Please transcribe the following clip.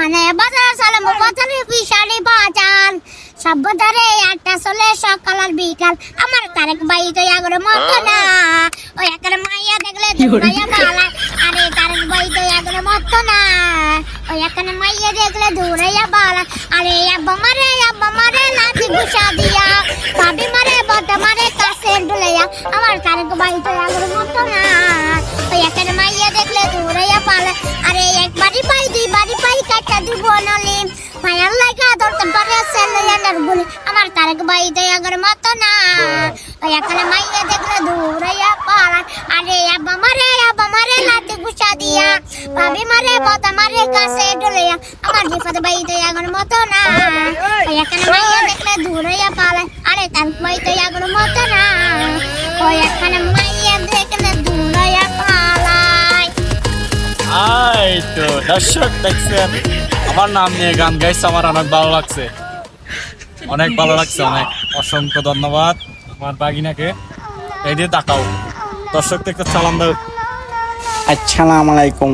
খানে বাজার সালাম বাজারে বিশালি বাজার। সভ্যতারে একটা চলে সকাল আর বিকাল। আমার তারেক ভাই তো আগরে মতো না। ওই একটা মাইয়া দেখলে দৌড়াইয়া পালা আরে তারেক ভাই তো আগরে মতো না। ওই একটা মাইয়া দেখলে দৌড়াইয়া পালা আরে আব্বা মারে আব্বা মারে লাঠি গুছা দিয়া। ভাবি মারে বটা মারে কাছে ডুলাইয়া আমার তারেক ভাই নলিম মায়ার লাগা ধরতে পারে সেলে এনার বলি। আমার তারেক ভাই দয়া করে মতো না। এখানে মাইয়া দেখলে দৌড়াইয়া পালা আরে আব্বা মারে আব্বা মারে লাতে গুছা দিয়া। ভাবি মারে বতা মারে কাছে ডলিয়া। আমার বিপদ ভাই দয়া করে মতো না। এখানে মাইয়া দেখলে দৌড়াইয়া পালা আরে তারেক ভাই দয়া করে মতো না। এখানে মাইয়া দেখলে দৌড়াইয়া পালায় আই তো, দর্শক দেখছেন। আমার নাম নিয়ে গান গাইছে, আমার অনেক ভালো লাগছে। অনেক ভালো লাগছে, অনেক। অসংখ্য ধন্যবাদ আমার বাগিনাকে। এই দিয়ে তাকাও। দর্শক থেকে সালাম দাও। আসসালামু আলাইকুম।